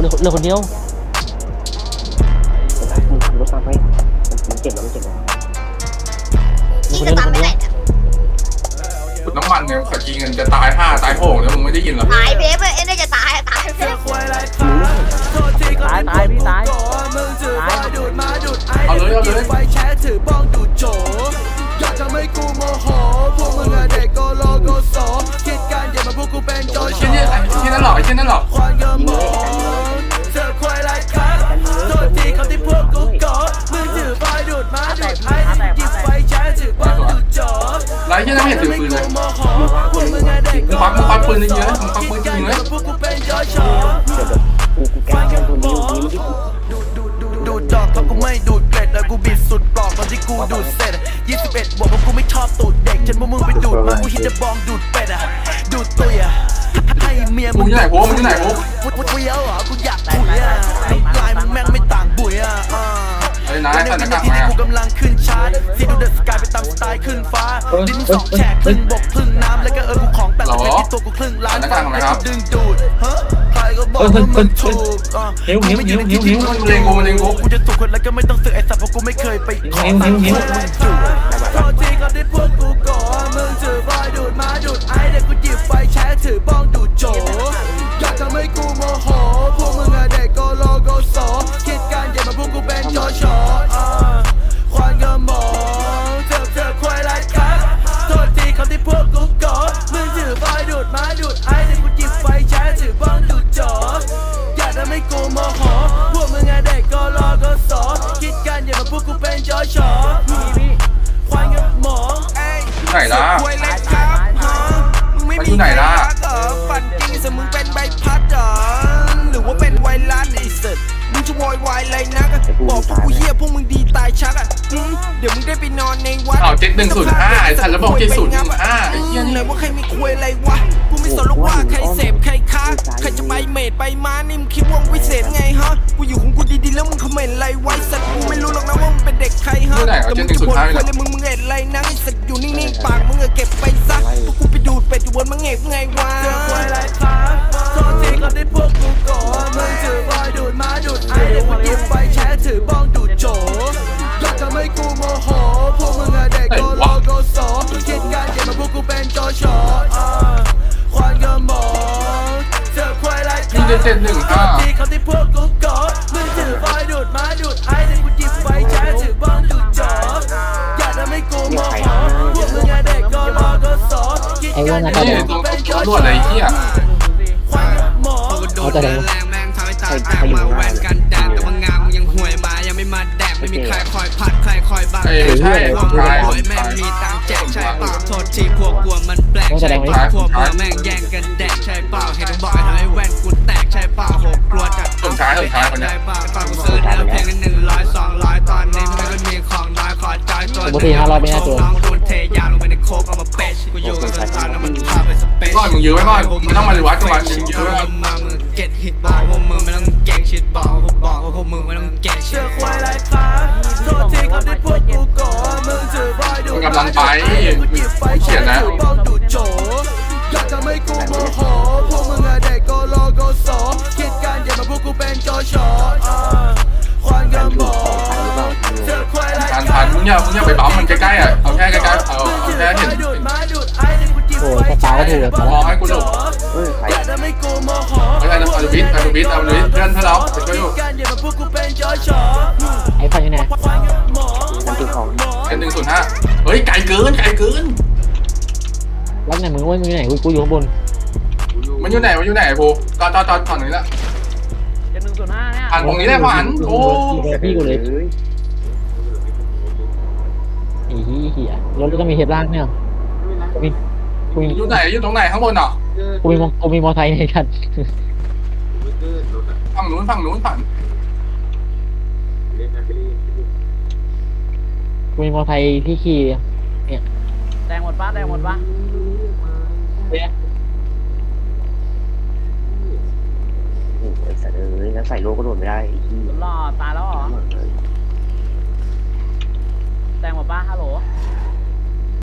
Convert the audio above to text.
เหลือเหลือคนเดียวมึงขับรถตามไปมันเจ็บแล้วมันเจ็บแล้วเหลือพี่คนจะเดียวเหลืตาอมคนไปเดียวไหนเนี่ยขุดน้ำมันเนี่ยขอยิงกันจะตายห้าตายโหงแล้วมึงไม่ได้ยินเหรอตายเบฟเอ็นได้จะตายตายเบฟตายตายพี่ตายตายเปืนเยอะๆมึงควักปืนจริงเลยพวกกูเป็นโจโฉกูกูแก้แก้ตัวนี้นี้ไม่ได้กูดูดดูดดูดดูดดอกเพราะกูไม่ดูดเกล็ดแล้วกูบิดสุดปลอกตอนที่กูดูดเสร็จ21บวกเพราะกูไม่ชอบตูดเด็กจนพวกมึงไปดูดมากูคิดจะบองดูดเป็ดอะดูดตุยอะให้เมียมึงงอยู่ไหนโว้มึงอยู่ไหนโว้กูเยอะเหรอกูอยากถุยอะ นายและในใส่หวิน้ากากนาทีมาที่กูกำลังขึ้นชาร์ตที่ดูเดอะสกายไปตามสไตล์ขึ้นฟ้าดินสองแฉกครึ่งบกครึ่งน้ำแล้วก็เออกูของแต่ละเม็ดที่ตัวกูครึ่งล้านฟังให้กูดึงดูดฮะใครก็บอกว่ามึงถูกอะหิวหิวหิวหิวหิวมันเลงกูมันเลงกูกูจะถูกคนแล้วก็ไม่ต้องซื้อไอ้สัตว์เพราะกูไม่เคยไปขอหิวหิวหิวมึง เดี๋ยวมึงได้ไปนอนในวัดอ้าว7105ไอ้สัตว์แล้วบอก7015ไอ้เหี้ยนี่ไหนว่าใครมีควยอะไรวะกูไม่สนหรอกว่าใครเสพใครค้าใครจะไปเมดไปมานี่มึงคิดว่าวิเศษไงฮะกูอยู่ของกูดีๆแล้วมึงคอมเมนต์อะไรไว้สัตว์กูไม่รู้หรอกนะว่ามึงเป็นเด็กใครฮะอยู่ไหนอะแต่มึงจะบ่น7105ควยเลยมึงมึงเอ็ดอะไรนะไอ้สัตว์อยู่นิ่งๆปากมึงอะเก็บไปซะพวกกูไปดูดเป็ดอยู่บนมังเอกไงวะ เจอควยอะไรครับโทษทีก็ได้พวกกูก่อมึงถือไฟดูดมาดูดไอเด็กกูหยิบไฟแช้ถือบ้อง เจ็ดเจ็ดหนึ่งห้าที่เขาที่พวกกูก่อมึงถือไฟดูดมาดูดไอเด็กกูหยิบไฟแช้ถือบ้องดูดโจอยากทำให้กูโมโหพวกมึงอะเด็กโกโลโกโสคิดกันอย่านี่มาพวกตรงกูเป็นโจตำรโฉวจอะไรเหี้ยควายกระหมองเอาแต่แดงแรงแม่งทำให้ตาแตกมาแหวนกันแดงแต่ว่างามมึงยังห่วยมายังไม่มาแดกไม่มีใครคอยพัดใครคอยบังเอ้ยใช่พวกใช่รวยแม่งมีตังค์แจกใช่เปล่าโทษทีพวกกลัวมันแปลกต้องแสดใช่งไว้เปล่าพวกเบอร์แม่งแย่งกัน ปกติ500ไม่น่าร้อยไปในโคกเอามาเปชกูอยู่กับตอนแล้วมันพาไปสเปซก้อนมึงยื้อไว้ก้อนมันต้องมาดูวัดจังหวะยิงยื้อไว้ก่อมามึงเก็ตฮิตบอกพวกมึงไม่ต้องเก่งชิดบอกพวกบอกว่าพวกมึงไม่ต้องเก่งเจอควายไรครับโทษทีเขาที่พวกกูก่อมึงถือไฟดูกำลังไปเขียนนะ อย่ามึงอย่าไปบั๊มมันใกล้ๆอะเอาแค่ใกล้ๆเอาเอาแค่เห็นดูดมาดูดไอ้เด็กกูหยิบโอ้ยไฟสตาร์ก็ถูกถือบ้องมองให้กูหลบเฮ้ยใครอยากทำให้กูโมโหไม่ใช่เอาดูบิดเอาดูบิดเอาดูบิดเพื่อนเพื่อนเราไปช่วยอยู่กันอย่ามาพวกกูเป็นโจโฉไอ้พันอยู่ไหนควานกระหมองนั่นคือของเป็นหนึ่งศูนย์ห้าเฮ้ยไกลเกินไกลเกินรับไหนมึงว่ามึงอยู่ไหนกูกูอยู่ข้างบนมันอยู่ไหนมันอยู่ไหนภูตอนตอนตอนตอนนี้ละเจ็ดหนึ่งศูนย์ห้าเนี่ยผ่านตรงนี้ได้ผ่านโอ้พี่กูเลยเฮ้ย ไอ้เหี้ยรถก็ต้องมีเฮดล่างเนี่ยกูมีกูมีอยู่ไหนอยู่ตรงไหนข้างบนอะกูมีมอกูมีมอไซค์ในกันฝั่งนู้นฝั่งนู้นฝั่งกูมีมอไซค์ที่ขี่แดงหมดปะแดงหมดปะเนี่ยโอ้โหไอ้สัตว์เอ้ยแล้วใส่โลก็โดดไม่ได้ไอ้ที่หล่อตายแล้วเหรอ หมดเลยแดงหมดปะฮัลโหล